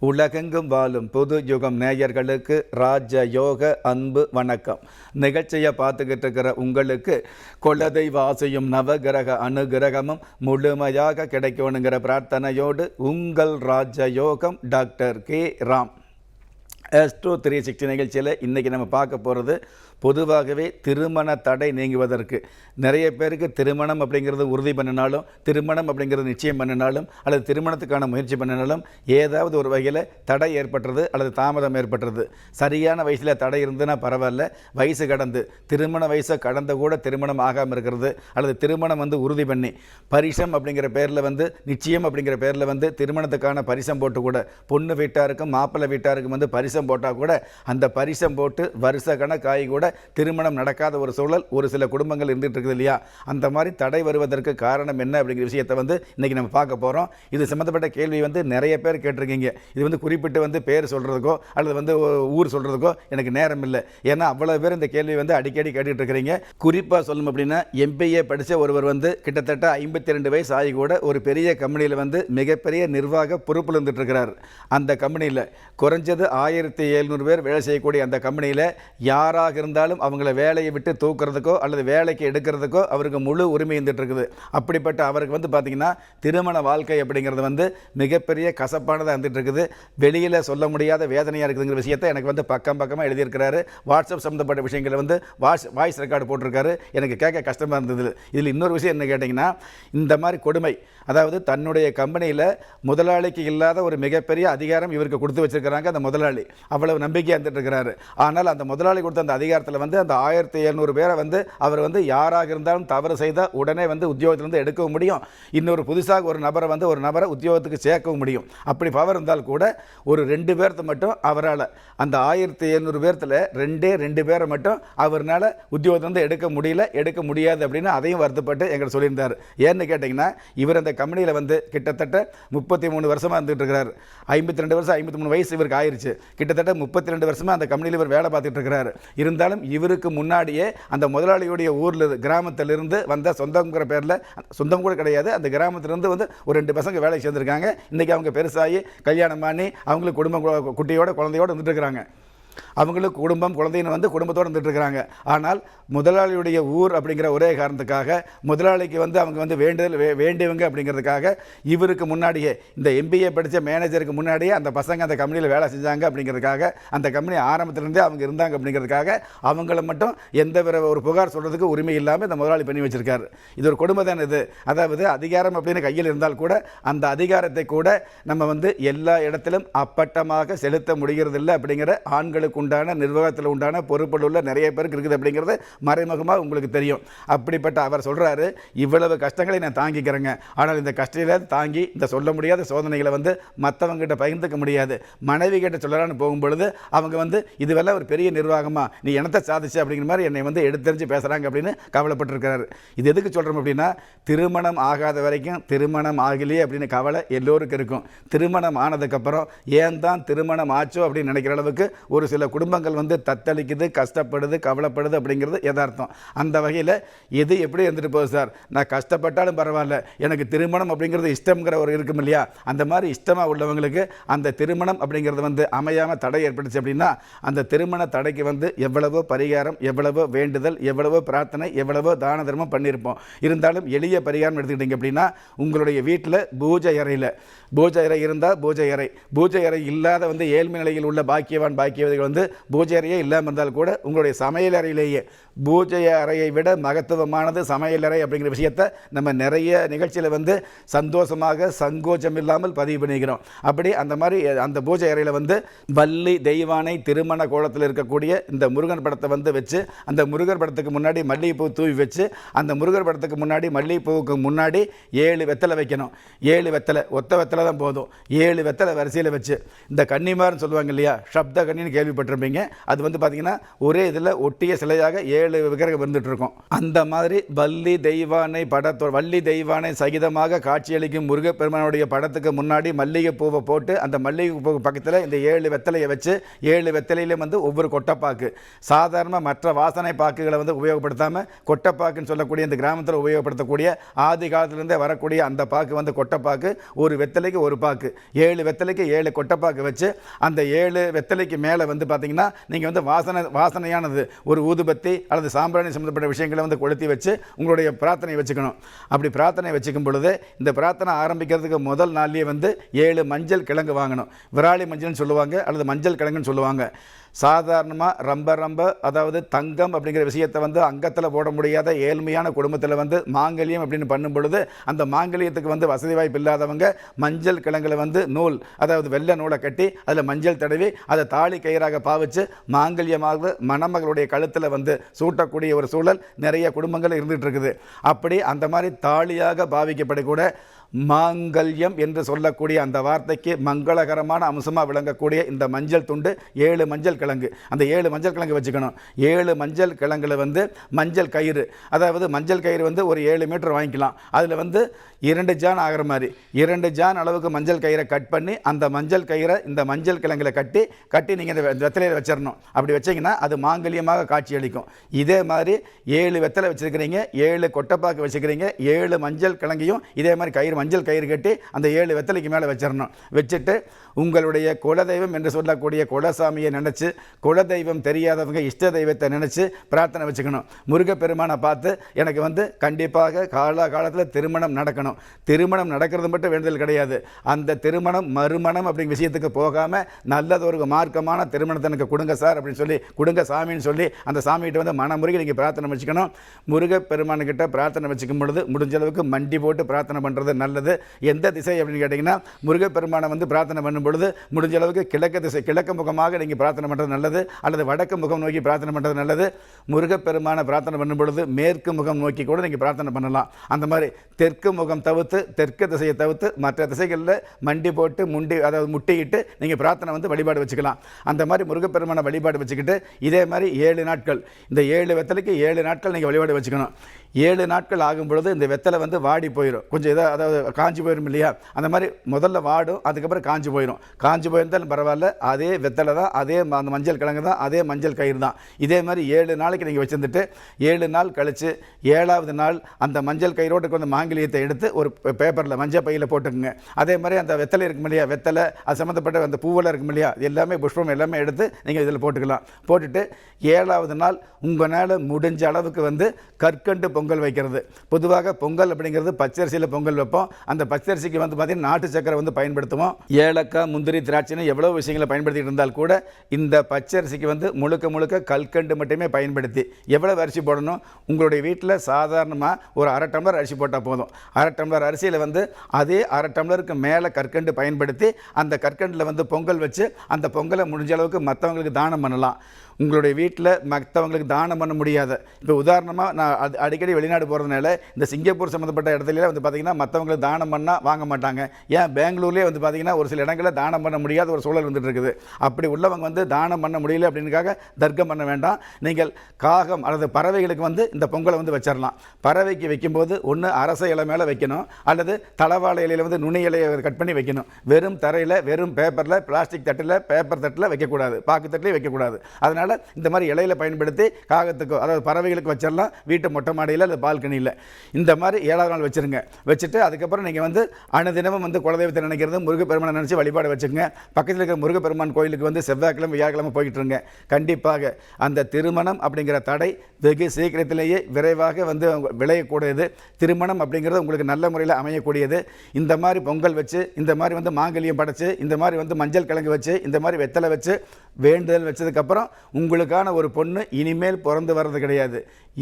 உலகெங்கும் வாழும் புது யுகம் நேயர்களுக்கு ராஜ யோக அன்பு வணக்கம். நிகழ்ச்சியை பார்த்துக்கிட்டு இருக்கிற உங்களுக்கு குலதெய்வ வாசியும் நவகிரக அனுகிரகமும் முழுமையாக கிடைக்கணுங்கிற பிரார்த்தனையோடு உங்கள் ராஜ யோகம் doctor K Ram. Astro three sixty நிகழ்ச்சியில் இன்றைக்கி நம்ம பார்க்க போகிறது பொதுவாகவே திருமண தடை நீங்குவதற்கு. நிறைய பேருக்கு திருமணம் அப்படிங்கிறது உறுதி பண்ணினாலும் திருமணம் அப்படிங்கிறது நிச்சயம் பண்ணினாலும் அல்லது திருமணத்துக்கான முயற்சி பண்ணினாலும் ஏதாவது ஒரு வகையில் தடை ஏற்பட்டுறது அல்லது தாமதம் ஏற்பட்டுறது சரியான வயசில் தடை இருந்ததுன்னா பரவாயில்ல. வயசு கடந்து திருமண வயசை கடந்த கூட திருமணம் ஆகாமல் இருக்கிறது அல்லது திருமணம் வந்து உறுதி பண்ணி பரிசம் அப்படிங்கிற பேரில் வந்து நிச்சயம் அப்படிங்கிற பேரில் வந்து திருமணத்துக்கான பரிசம் போட்டு கூட பொண்ணு வீட்டாருக்கும் மாப்பிள்ளை வீட்டாருக்கும் வந்து பரிசம் போட்டால் கூட அந்த பரிசம் போட்டு வருஷ கணக்காகி கூட திருமணம் நடக்காத ஒரு சூழல் ஒரு சில குடும்பங்கள் இருந்துகிட்டு இருக்குது இல்லையா? அந்த மாதிரி தடை வருவதற்கு காரணம் என்ன அப்படிங்கிற விஷயத்தை வந்து இன்றைக்கி நம்ம பார்க்க போகிறோம் இது சம்மந்தப்பட்ட கேள்வி வந்து நிறைய பேர் கேட்டிருக்கீங்க. இது வந்து குறிப்பிட்டு வந்து பேர் சொல்கிறதுக்கோ அல்லது வந்து ஊர் சொல்கிறதுக்கோ எனக்கு நேரம் இல்லை. ஏன்னா அவ்வளோ பேர் இந்த கேள்வி வந்து அடிக்கடி கேட்டுட்டு இருக்கிறீங்க. குறிப்பாக சொல்லணும் அப்படின்னா எம்பிஏ படித்த ஒருவர் வந்து கிட்டத்தட்ட ஐம்பத்தி ரெண்டு வயசு ஆகி கூட ஒரு பெரிய கம்பெனியில் வந்து மிகப்பெரிய நிர்வாக பொறுப்பில் இருந்துட்டு இருக்கிறார். அந்த கம்பெனியில் குறைஞ்சது ஆயிரம் ஆயிரத்தி எழுநூறு பேர் வேலை செய்யக்கூடிய அந்த கம்பெனியில் யாராக இருந்தாலும் அவங்கள வேலையை விட்டு தூக்குறதுக்கோ அல்லது வேலைக்கு எடுக்கிறதுக்கோ அவருக்கு முழு உரிமை இருந்துகிட்ருக்குது அப்படிப்பட்ட அவருக்கு வந்து பார்த்திங்கன்னா திருமண வாழ்க்கை அப்படிங்கிறது வந்து மிகப்பெரிய கசப்பானதாக இருந்துகிட்ருக்குது வெளியில் சொல்ல முடியாத வேதனையாக இருக்குதுங்கிற விஷயத்தை எனக்கு வந்து பக்கம் பக்கமாக எழுதியிருக்கிறாரு. வாட்ஸ்அப் சம்மந்தப்பட்ட விஷயங்களை வந்து வாய்ஸ் வாய்ஸ் ரெக்கார்டு போட்டிருக்காரு. எனக்கு கேட்க கஷ்டமாக இருந்தது. இதில் இன்னொரு விஷயம் என்ன கேட்டிங்கன்னா இந்த மாதிரி கொடுமை அதாவது தன்னுடைய கம்பெனியில் முதலாளிக்கு இல்லாத ஒரு மிகப்பெரிய அதிகாரம் இவருக்கு கொடுத்து வச்சிருக்கிறாங்க அந்த முதலாளி. அவ்வளவு நம்பிக்கையாக இருந்துட்டு இருக்கிறாரு. ஆனால் அந்த முதலாளி கொடுத்த அந்த அதிகாரத்தில் வந்து அந்த ஆயிரத்தி எழுநூறு பேரை வந்து அவர் வந்து யாராக இருந்தாலும் தவறு செய்தால் உடனே வந்து உத்தியோகத்திலிருந்து எடுக்கவும் முடியும். இன்னொரு புதுசாக ஒரு நபரை வந்து ஒரு நபரை உத்தியோகத்துக்கு சேர்க்கவும் முடியும். அப்படி பவர் இருந்தால் கூட ஒரு ரெண்டு பேர்த்த மட்டும் அவரால் அந்த ஆயிரத்தி எழுநூறு பேர்த்தில் ரெண்டே ரெண்டு பேரை மட்டும் அவர்னால உத்தியோகத்திலிருந்து எடுக்க முடியல எடுக்க முடியாது அப்படின்னு அதையும் வருத்தப்பட்டு எங்களை சொல்லியிருந்தார். ஏன்னு கேட்டிங்கன்னா இவர் அந்த கம்பெனியில் வந்து கிட்டத்தட்ட முப்பத்தி மூணு வருஷமாக இருந்துகிட்டு இருக்கிறார் ஐம்பத்தி ரெண்டு வருஷம் ஐம்பத்தி மூணு வயசு இவருக்கு ஆயிடுச்சு கிட்டத்தட்ட முப்பத்தி ரெண்டு வருஷமாக அந்த கம்பெனியில் இவர் வேலை பார்த்துட்டு இருக்கிறாரு. இருந்தாலும் இவருக்கு முன்னாடியே அந்த முதலாளியுடைய ஊரில் கிராமத்திலிருந்து வந்த சொந்தங்கிற பேரில் சொந்தம் கூட கிடையாது அந்த கிராமத்திலிருந்து வந்து ஒரு ரெண்டு பசங்க வேலைக்கு சேர்ந்துருக்காங்க. இன்றைக்கி அவங்க பெருசாகி கல்யாணம் பண்ணி அவங்களுக்கு குடும்பம் குட்டியோட குழந்தையோட வந்துட்டு இருக்கிறாங்க. அவங்களுக்கு குடும்பம் குழந்தைன்னு வந்து குடும்பத்தோடு இருந்துட்டு இருக்கிறாங்க ஆனால் முதலாளியுடைய ஊர் அப்படிங்கிற ஒரே காரணத்துக்காக முதலாளிக்கு வந்து அவங்க வந்து வேண்டுதல் வே- வேண்டியவங்க அப்படிங்கிறதுக்காக இவருக்கு முன்னாடியே இந்த எம்பிஏ படித்த மேனேஜருக்கு முன்னாடியே அந்த பசங்க அந்த கம்பெனியில் வேலை செஞ்சாங்க அப்படிங்கிறதுக்காக அந்த கம்பெனி ஆரம்பத்திலிருந்தே அவங்க இருந்தாங்க அப்படிங்கிறதுக்காக அவங்கள மட்டும் எந்த வித ஒரு புகார் சொல்கிறதுக்கு உரிமை இல்லாமல் இந்த முதலாளி பண்ணி வச்சுருக்காரு. இது ஒரு கொடுமை தான் இது? அதாவது அதிகாரம் அப்படின்னு கையில் இருந்தால் கூட அந்த அதிகாரத்தை கூட நம்ம வந்து எல்லா இடத்திலும் அப்பட்டமாக செலுத்த முடிகிறதில்லை அப்படிங்கிற ஆண்களுக்கு உண்டான நிர்வாகத்தில் உண்டான பொறுப்பில் உள்ள நிறைய பேருக்கு இருக்குது அப்படிங்கிறது மறைமுகமாக உங்களுக்கு தெரியும். அப்படிப்பட்ட அவர் சொல்கிறாரு இவ்வளவு கஷ்டங்களை நான் தாங்கிக்கிறேங்க. ஆனால் இந்த கஷ்டத்தை தாங்கி இந்த சொல்ல முடியாத சோதனைகளை வந்து மற்றவங்ககிட்ட பகிர்ந்துக்க முடியாது. மனைவி கிட்ட சொல்லலான்னு போகும்பொழுது அவங்க வந்து இதுவெல்லாம் ஒரு பெரிய நிர்வாகமா? நீ என்னத்தை சாதிச்சு? அப்படிங்கிற மாதிரி என்னை வந்து எடுத்தறிஞ்சு பேசுகிறாங்க அப்படின்னு கவலைப்பட்டிருக்கிறாரு. இது எதுக்கு சொல்கிறோம் அப்படின்னா திருமணம் ஆகாத வரைக்கும் திருமணம் ஆகலையே அப்படின்னு கவலை எல்லோருக்கும் இருக்கும். திருமணம் ஆனதுக்கப்புறம் ஏன் தான் திருமணம் ஆச்சோ அப்படின்னு நினைக்கிற அளவுக்கு ஒரு சில குடும்பங்கள் வந்து தத்தளிக்குது கஷ்டப்படுது கவலைப்படுது அப்படிங்கிறது யதார்த்தம். அந்த வகையில் எது எப்படி இருந்துட்டு போகுது சார்? நான் கஷ்டப்பட்டாலும் பரவாயில்ல. எனக்கு திருமணம் அப்படிங்கிறது இஷ்டம்ங்கிற ஒரு இருக்கும் இல்லையா? அந்த மாதிரி இஷ்டமாக உள்ளவங்களுக்கு அந்த திருமணம் அப்படிங்கிறது வந்து அமையாமல் தடை ஏற்பட்டுச்சு அப்படின்னா அந்த திருமண தடைக்கு வந்து எவ்வளவோ பரிகாரம் எவ்வளவோ வேண்டுதல் எவ்வளவோ பிரார்த்தனை எவ்வளவோ தான தர்மம் பண்ணியிருப்போம். இருந்தாலும் எளிய பரிகாரம் எடுத்துக்கிட்டீங்க அப்படின்னா உங்களுடைய வீட்டில் பூஜை அறையில் பூஜை அறை இருந்தால் பூஜை அறை. பூஜை அறை இல்லாத வந்து ஏழ்மை நிலையில் உள்ள பாக்கியவான் பாக்கியவதிகள் வந்து பூஜை அறையே இல்லாமல் இருந்தால் கூட உங்களுடைய சமையல் அறையிலேயே பூஜை அறையை விட மகத்துவமானது சமையல் அறை அப்படிங்கிற விஷயத்தை நம்ம நிறைய நிகழ்ச்சியில் வந்து சந்தோஷமாக சங்கோச்சம் இல்லாமல் பதிவு பண்ணிக்கிறோம். அப்படி அந்த மாதிரி அந்த பூஜை அறையில் வந்து வள்ளி தெய்வானை திருமண கோலத்தில் இருக்கக்கூடிய இந்த முருகன் படத்தை வந்து வச்சு அந்த முருகர் படத்துக்கு முன்னாடி மல்லிகைப்பூ தூவி வச்சு அந்த முருகர் படத்துக்கு முன்னாடி மல்லிகைப்பூவுக்கு முன்னாடி ஏழு வெத்தலை வைக்கணும். ஏழு வெத்தலை ஒத்த வெத்தலை தான் போதும். ஏழு வெத்தலை வரிசையில் வச்சு இந்த கன்னிமார்னு சொல்லுவாங்க இல்லையா சப்த கன்னின்னு கேள்வி கேள்விப்பட்டிருப்பீங்க. அது வந்து பார்த்தீங்கன்னா ஒரே இதில் ஒட்டிய சிலையாக ஏழு விக்கிரகம் இருந்துட்டு இருக்கும் அந்த மாதிரி வள்ளி தெய்வானை படத்தோ வள்ளி தெய்வானை சகிதமாக காட்சியளிக்கும் முருகப்பெருமானுடைய படத்துக்கு முன்னாடி மல்லிகை பூவை போட்டு அந்த மல்லிகை பூ பக்கத்தில் இந்த ஏழு வெத்தலையை வச்சு ஏழு வெத்தலையிலும் வந்து ஒவ்வொரு கொட்டைப்பாக்கு. சாதாரண மற்ற வாசனை பாக்குகளை வந்து உபயோகப்படுத்தாமல் கொட்டைப்பாக்குன்னு சொல்லக்கூடிய இந்த கிராமத்தில் உபயோகப்படுத்தக்கூடிய ஆதி காலத்திலேருந்தே வரக்கூடிய அந்த பாக்கு வந்து கொட்டைப்பாக்கு. ஒரு வெத்தலைக்கு ஒரு பாக்கு. ஏழு வெத்தலைக்கு ஏழு கொட்டைப்பாக்கு வச்சு அந்த ஏழு வெத்தலைக்கு மேலே வந்து வந்து பார்த்தீங்கன்னா நீங்கள் வந்து வாசனை வாசனையானது ஒரு ஊதுபத்தி அல்லது சாம்பிராணி சம்மந்தப்பட்ட விஷயங்களை வந்து கொளுத்தி வச்சு உங்களுடைய பிரார்த்தனை வச்சுக்கணும். அப்படி பிரார்த்தனை வச்சுக்கும் பொழுது இந்த பிரார்த்தனை ஆரம்பிக்கிறதுக்கு முதல் நாள்லேயே வந்து ஏழு மஞ்சள் கிழங்கு வாங்கணும். விராலி மஞ்சள்னு சொல்லுவாங்க அல்லது மஞ்சள் கிழங்குன்னு சொல்லுவாங்க. சாதாரணமாக ரொம்ப ரொம்ப அதாவது தங்கம் அப்படிங்கிற விஷயத்தை வந்து அங்கத்தில் போட முடியாத ஏழ்மையான குடும்பத்தில் வந்து மாங்கல்யம் அப்படின்னு பண்ணும் பொழுது அந்த மாங்கல்யத்துக்கு வந்து வசதி வாய்ப்பு இல்லாதவங்க மஞ்சள் கிழங்குல வந்து நூல் அதாவது வெள்ளை நூலை கட்டி அதில் மஞ்சள் தடவி அதை தாலி கயிறாக பாவிச்சு மாங்கல்யமாக மணமகளுடைய கழுத்தில் வந்து சூட்டக்கூடிய ஒரு சூழல் நிறைய குடும்பங்கள் இருந்துகிட்டு இருக்குது. அப்படி அந்த மாதிரி தாலியாக பாவிக்கப்படக்கூட மாங்கல்யம் என்று சொல்லக்கூடிய அந்த வார்த்தைக்கு மங்களகரமான அம்சமாக விளங்கக்கூடிய இந்த மஞ்சள் துண்டு ஏழு மஞ்சள் கிழங்கு. அந்த ஏழு மஞ்சள் கிழங்கு வச்சுக்கணும். ஏழு மஞ்சள் கிழங்குல வந்து மஞ்சள் கயிறு. அதாவது மஞ்சள் கயிறு வந்து ஒரு ஏழு மீட்டர் வாங்கிக்கலாம். அதில் வந்து இரண்டு ஜான் ஆகிற மாதிரி. இரண்டு ஜான் அளவுக்கு மஞ்சள் கயிறை கட் பண்ணி அந்த மஞ்சள் கயிறை இந்த மஞ்சள் கிழங்குல கட்டி கட்டி நீங்கள் இந்த வெ- வச்சிடணும் அப்படி வச்சீங்கன்னா அது மாங்கல்யமாக காட்சியளிக்கும். இதே மாதிரி ஏழு வெத்தலை வச்சுருக்கிறீங்க ஏழு கொட்டைப்பாக்கு வச்சுக்கிறீங்க ஏழு மஞ்சள் கிழங்கையும் இதே மாதிரி கயிறு மஞ்சள் கயிறு கட்டி அந்த ஏழு வெத்தலைக்கு மேலே வச்சிடணும். வச்சுட்டு உங்களுடைய குலதெய்வம் என்று சொல்லக்கூடிய குலசாமியை நினச்சி குலதெய்வம் தெரியாதவங்க இஷ்ட தெய்வத்தை நினச்சி பிரார்த்தனை வச்சுக்கணும். முருகப்பெருமானை பார்த்து எனக்கு வந்து கண்டிப்பாக கால காலத்தில் திருமணம் நடக்கணும். திருமணம் நடக்கிறது மட்டும் வேண்டுதல் கிடையாது. அந்த திருமணம் மறுமணம் அப்படிங்கிற விஷயத்துக்கு போகாமல் நல்லதொரு மார்க்கமான திருமணத்தை எனக்கு கொடுங்க சார் அப்படின்னு சொல்லி கொடுங்க சாமின்னு சொல்லி அந்த சாமிகிட்ட வந்து மனமுருகி நீங்கள் பிரார்த்தனை வச்சுக்கணும். முருகப்பெருமானுக்கிட்ட பிரார்த்தனை வச்சுக்கும் பொழுது முடிஞ்ச அளவுக்கு மண்டி போட்டு பிரார்த்தனை பண்ணுறது நல்லது. எந்த திசை அப்படின்னு கேட்டிங்கன்னா முருகப்பெருமானை வந்து பிரார்த்தனை பண்ணும் பொழுது முடிஞ்ச அளவுக்கு கிழக்கு திசை கிழக்கு முகமாக நீங்கள் பிரார்த்தனை பண்ணுறது நல்லது அல்லது வடக்கு முகம் நோக்கி பிரார்த்தனை பண்ணுறது நல்லது. முருகப்பெருமானை பிரார்த்தனை பண்ணும் பொழுது மேற்கு முகம் நோக்கி கூட நீங்கள் பிரார்த்தனை பண்ணலாம். அந்த மாதிரி தெற்கு முகம் தவிர்த்து தெற்கு திசையை தவிர்த்து மற்ற திசைகளில் மண்டி போட்டு முண்டி அதாவது முட்டிக்கிட்டு நீங்கள் பிரார்த்தனை வந்து வழிபாடு வச்சுக்கலாம். அந்த மாதிரி முருகப்பெருமானை வழிபாடு வச்சுக்கிட்டு இதே மாதிரி ஏழு நாட்கள் இந்த ஏழு வெத்தலைக்கு ஏழு நாட்கள் நீங்கள் வழிபாடு வச்சுக்கணும். ஏழு நாட்கள் ஆகும் பொழுது இந்த வெத்தலை வந்து வாடி போயிடும் கொஞ்சம் இதாக அதாவது காஞ்சி போயிடும் இல்லையா? அந்த மாதிரி முதல்ல வாடும் அதுக்கப்புறம் காஞ்சி போயிடும் காஞ்சி போயிருந்தாலும் பரவாயில்ல அதே வெத்தலை தான் அதே ம- அந்த மஞ்சள் கிழங்கு தான் அதே மஞ்சள் கயிறு தான். இதே மாதிரி ஏழு நாளைக்கு நீங்கள் வச்சுருந்துட்டு ஏழு நாள் கழித்து ஏழாவது நாள் அந்த மஞ்சள் கயிறோடு கொண்டு மாங்கிலியத்தை எடுத்து ஒரு பேப்பரில் மஞ்சள் பையில் போட்டுக்குங்க. அதே மாதிரி அந்த வெத்தலை இருக்கும் இல்லையா? வெத்தலை அது சம்மந்தப்பட்ட அந்த பூவெல்லாம் இருக்கும் இல்லையா? எல்லாமே புஷ்பம் எல்லாமே எடுத்து நீங்கள் இதில் போட்டுக்கலாம். போட்டுட்டு ஏழாவது நாள் உங்களால் முடிஞ்ச அளவுக்கு வந்து கற்கண்டு பொங்கல் வைக்கிறது. பொதுவாக பொங்கல் அப்படிங்கிறது பச்சரிசியில் பொங்கல் வைப்போம். அந்த பச்சரிசிக்கு வந்து பார்த்திங்கன்னா நாட்டு சக்கரை வந்து பயன்படுத்துவோம். ஏலக்காய் முந்திரி திராட்சைன்னு எவ்வளோ விஷயங்களை பயன்படுத்திட்டு இருந்தால் கூட இந்த பச்சரிசிக்கு வந்து முழுக்க முழுக்க கல்கண்டு மட்டுமே பயன்படுத்தி எவ்வளோ அரிசி போடணும்? உங்களுடைய வீட்டில் சாதாரணமாக ஒரு அரை டம்ளர் அரிசி போட்டால் போதும். அரை டம்ளர் அரிசியில் வந்து அதே அரை டம்ளருக்கு மேலே கற்கண்டு பயன்படுத்தி அந்த கற்கண்டில் வந்து பொங்கல் வச்சு அந்த பொங்கலை முடிஞ்ச அளவுக்கு மற்றவங்களுக்கு தானம் பண்ணலாம். உங்களுடைய வீட்டில் மற்றவங்களுக்கு தானம் பண்ண முடியாத. இப்போ உதாரணமாக நான் அடிக்கடி வெளிநாடு போகிறதுனால இந்த சிங்கப்பூர் சம்மந்தப்பட்ட இடத்துல வந்து பார்த்திங்கன்னா மற்றவங்களுக்கு தானம் பண்ணால் வாங்க மாட்டாங்க. ஏன்? பெங்களூர்லேயே வந்து பார்த்திங்கன்னா ஒரு சில இடங்களில் தானம் பண்ண முடியாத ஒரு சூழல் வந்துட்டு இருக்குது. அப்படி உள்ளவங்க வந்து தானம் பண்ண முடியல அப்படின்னுக்காக தர்க்கம் பண்ண வேண்டாம். நீங்கள் காகம் அல்லது பறவைகளுக்கு வந்து இந்த பொங்கலை வந்து வச்சிடலாம் பறவைக்கு வைக்கும்போது ஒன்று அரச இலை மேலே வைக்கணும். அல்லது தளவாழை இலையில் வந்து நுனி இலையை கட் பண்ணி வைக்கணும். வெறும் தரையில் வெறும் பேப்பரில் பிளாஸ்டிக் தட்டில் பேப்பர் தட்டில் வைக்கக்கூடாது. பாக்கு தட்டிலே வைக்கக்கூடாது. அதனால் இந்த மாதிரி இலையில பயன்படுத்தி காகத்துக்கு அதாவது பறவைகளுக்கு வச்சிடலாம் வீட்டு மொட்டை மாடியில் அல்லது பால்கனியில். இந்த மாதிரி ஏழாவது நாள் வச்சிருங்க. வச்சுட்டு அதுக்கு அதுக்கப்புறம் நீங்கள் வந்து அனுதினமும் வந்து குலதெய்வத்தை நினைக்கிறது முருகப்பெருமானை நினச்சி வழிபாடு வச்சுக்கோங்க. பக்கத்தில் இருக்கிற முருகப்பெருமான் கோயிலுக்கு வந்து செவ்வாய்க்கிழமை வியாழக்கிழமை போய்கிட்டு இருங்க கண்டிப்பாக அந்த திருமணம் அப்படிங்கிற தடை வெகு சீக்கிரத்திலேயே விரைவாக வந்து விளையக்கூடியது. திருமணம் அப்படிங்கிறது உங்களுக்கு நல்ல முறையில் அமையக்கூடியது. இந்த மாதிரி பொங்கல் வச்சு இந்த மாதிரி வந்து மாங்கல்யம் படைச்சு இந்த மாதிரி வந்து மஞ்சள் கிழங்கு வச்சு இந்த மாதிரி வெத்தலை வச்சு வேண்டுதல் வச்சதுக்கப்புறம் உங்களுக்கான ஒரு பொண்ணு இனிமேல் பிறந்து வர்றது கிடையாது.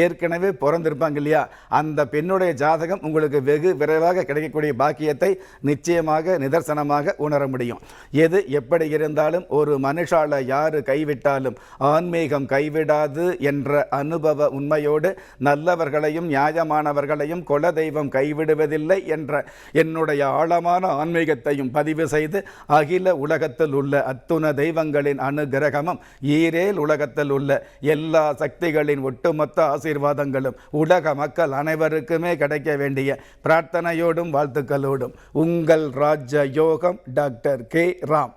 ஏற்கனவே பிறந்திருப்பாங்க இல்லையா? அந்த பெண்ணுடைய ஜாதகம் உங்களுக்கு வெகு விரைவாக கிடைக்கக்கூடிய பாக்கியத்தை நிச்சயமாக நிதர்சனமாக உணர முடியும். எது எப்படி இருந்தாலும் ஒரு மனுஷால யார் கைவிட்டாலும் ஆன்மீகம் கைவிடாது என்ற அனுபவ உண்மையோடு நல்லவர்களையும் நியாயமானவர்களையும் குல தெய்வம் கைவிடுவதில்லை என்ற என்னுடைய ஆழமான ஆன்மீகத்தையும் பதிவு செய்து அகில உலகத்தில் உள்ள அத்துண தெய்வங்களின் அனுகிரகமும் ஈரேல் உலகத்தில் உள்ள எல்லா சக்திகளின் ஒட்டுமொத்த ஆசீர்வாதங்களும் உலக மக்கள் அனைவருக்குமே கிடைக்க வேண்டிய பிரார்த்தனையோடு வாழ்த்துக்களோடும் உங்கள் ராஜ யோகம் டாக்டர் கே. ராம்.